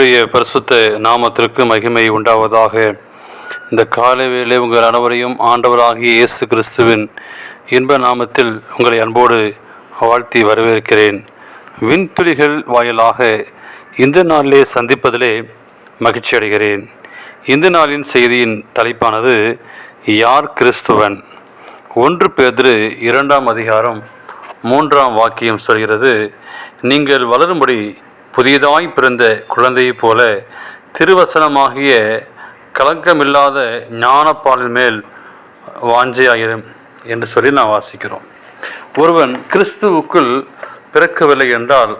கர்த்தருடைய பரிசுத்த நாமத்திற்கு மகிமை உண்டாவதாக. இந்த காலை உங்கள் அனைவரையும் ஆண்டவராகிய இயேசு கிறிஸ்துவின் இன்ப நாமத்தில் உங்களை அன்போடு வாழ்த்தி வரவேற்கிறேன். விண்துளிகள் வாயிலாக இந்த நாளிலே சந்திப்பதிலே மகிழ்ச்சி அடைகிறேன். இந்த நாளின் செய்தியின் தலைப்பானது யார் கிறிஸ்துவன்? ஒன்று பேதிரு இரண்டாம் அதிகாரம் மூன்றாம் வாக்கியம் சொல்கிறது நீங்கள் வளரும்படி புதியதாய் பிறந்த குழந்தையைப் போல திருவசனமாகிய கலக்கமில்லாத ஞானப்பாலின் மேல் வாஞ்சையாயிரும் என்று சொல்லி நான் வாசிக்கிறோம். ஒருவன் கிறிஸ்துவுக்குள் பிறக்கவில்லை என்றால்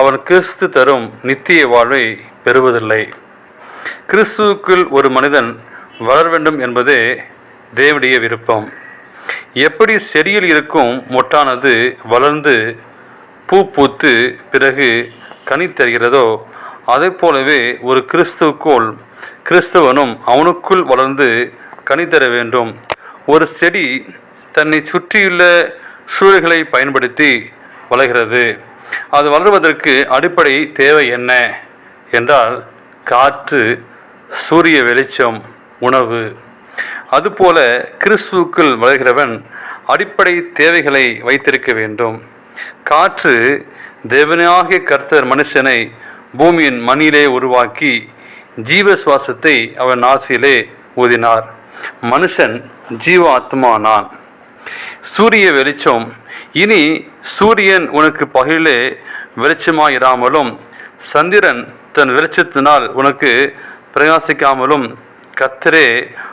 அவன் கிறிஸ்து தரும் நித்திய வாழ்வை பெறுவதில்லை. கிறிஸ்துவுக்குள் ஒரு மனிதன் வளர வேண்டும் என்பதே தேவனுடைய விருப்பம். எப்படி செடியில் இருக்கும் மொட்டானது வளர்ந்து பூ பூத்து பிறகு கனி தருகிறதோ அதை போலவே ஒரு கிறிஸ்துவுக்குள் கிறிஸ்தவனும் அவனுக்குள் வளர்ந்து கனி தர வேண்டும். ஒரு செடி தன்னை சுற்றியுள்ள சூழல்களை பயன்படுத்தி வளர்கிறது. அது வளர்வதற்கு அடிப்படை தேவை என்ன? என்றால் காற்று சூரிய வெளிச்சம் உணவு. அதுபோல கிறிஸ்துவுக்குள் வளர்கிறவன் அடிப்படை தேவைகளை வைத்திருக்க வேண்டும். காற்று தேவனாகிய கர்த்தர் மனுஷனை பூமியின் மணியிலே உருவாக்கி ஜீவ சுவாசத்தை அவன் நாசியிலே ஊதினார். மனுஷன் ஜீவ ஆத்மானான் சூரிய வெளிச்சம் இனி சூரியன் உனக்கு பகலிலே வெளிச்சமாயிராமலும் சந்திரன் தன் வெளிச்சத்தினால் உனக்கு பிரகாசிக்காமலும் கர்த்தரே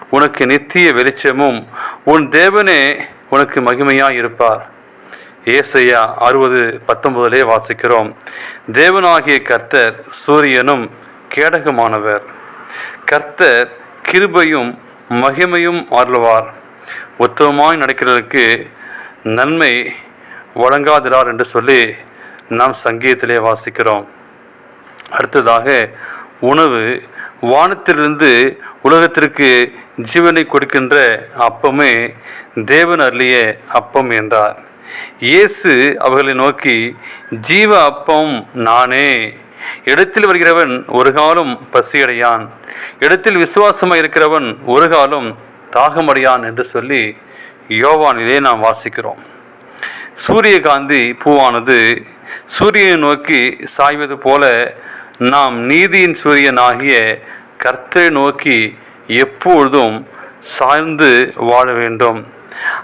உனக்கு நித்திய வெளிச்சமும் உன் தேவனே உனக்கு மகிமையாய் இருப்பார் ஏசையா அறுபது பத்தொன்பதிலே வாசிக்கிறோம். தேவனாகிய கர்த்தர் சூரியனும் கேடகமானவர். கர்த்தர் கிருபையும் மகிமையும் அருள்வார். உத்தமமாய் நடக்கிறதற்கு நன்மை வழங்காதிரார் என்று சொல்லி நாம் சங்கீதத்திலே வாசிக்கிறோம். அடுத்ததாக உணவு வானத்திலிருந்து உலகத்திற்கு ஜீவனை கொடுக்கின்ற அப்பமே தேவன் அருளிய அப்பம் என்றார். இயேசு அவர்களை நோக்கி ஜீவ அப்பம் நானே. இடத்தில் வருகிறவன் ஒரு காலம் பசியடையான். இடத்தில் விசுவாசமாக இருக்கிறவன் ஒரு காலம் தாகமடையான் என்று சொல்லி யோவானிலே நாம் வாசிக்கிறோம். சூரியகாந்தி பூவானது சூரியனை நோக்கி சாய்வது போல நாம் நீதியின் சூரியனாகிய கர்த்தரை நோக்கி எப்பொழுதும் சார்ந்து வாழ வேண்டும்.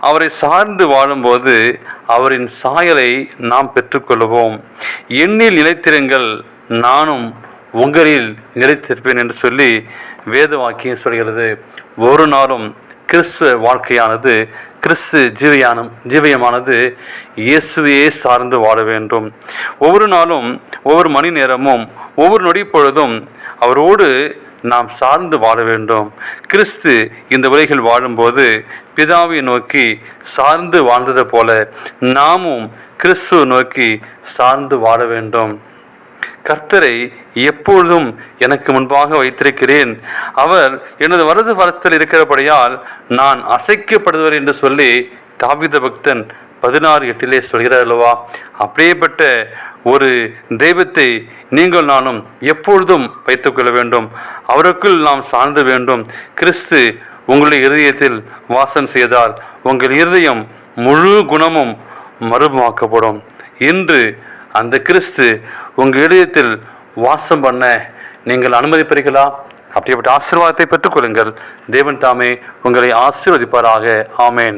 அவரை சார்ந்து வாழும்போது அவரின் சாயலை நாம் பெற்றுக்கொள்வோம் எண்ணில் நிலைத்திருங்கள் நானும் உங்களில் நிலைத்திருப்பேன் என்று சொல்லி வேத வாக்கியம் சொல்கிறது. ஒரு நாளும் கிறிஸ்துவ வாழ்க்கையானது கிறிஸ்து ஜீவியானம் ஜீவியமானது இயேசுவையே சார்ந்து வாழ வேண்டும். ஒவ்வொரு நாளும் ஒவ்வொரு மணி நேரமும் ஒவ்வொரு நொடி பொழுதும் அவரோடு நாம் சார்ந்து வாழ வேண்டும். கிறிஸ்து இந்த உலகில் வாழும்போது பிதாவை நோக்கி சார்ந்து வாழ்ந்தது போல நாமும் கிறிஸ்துவை நோக்கி சார்ந்து வாழ வேண்டும். கர்த்தரை எப்பொழுதும் எனக்கு முன்பாக வைத்திருக்கிறேன். அவர் எனது வரது வரத்தில் இருக்கிறபடியால் நான் அசைக்கப்படுவர் என்று சொல்லி தாவித பக்தன் பதினாறு எட்டிலே சொல்கிறார் அல்லவா? அப்படியேப்பட்ட ஒரு தெய்வத்தை நீங்கள் நானும் எப்பொழுதும் வைத்துக்கொள்ள வேண்டும். அவருக்குள் நாம் சார்ந்து வேண்டும். கிறிஸ்து உங்களுடைய இருதயத்தில் வாசம் செய்தால் உங்கள் இருதயம் முழு குணமும் மறுமாக்கப்படும் இன்று அந்த கிறிஸ்து உங்கள் இதயத்தில் வாசம் பண்ண நீங்கள் அனுமதிப்பீர்களா? அப்படிப்பட்ட ஆசீர்வாதத்தை பெற்றுக்கொள்ளுங்கள் தேவன் தாமே உங்களை ஆசீர்வதிப்பாராக. ஆமேன்.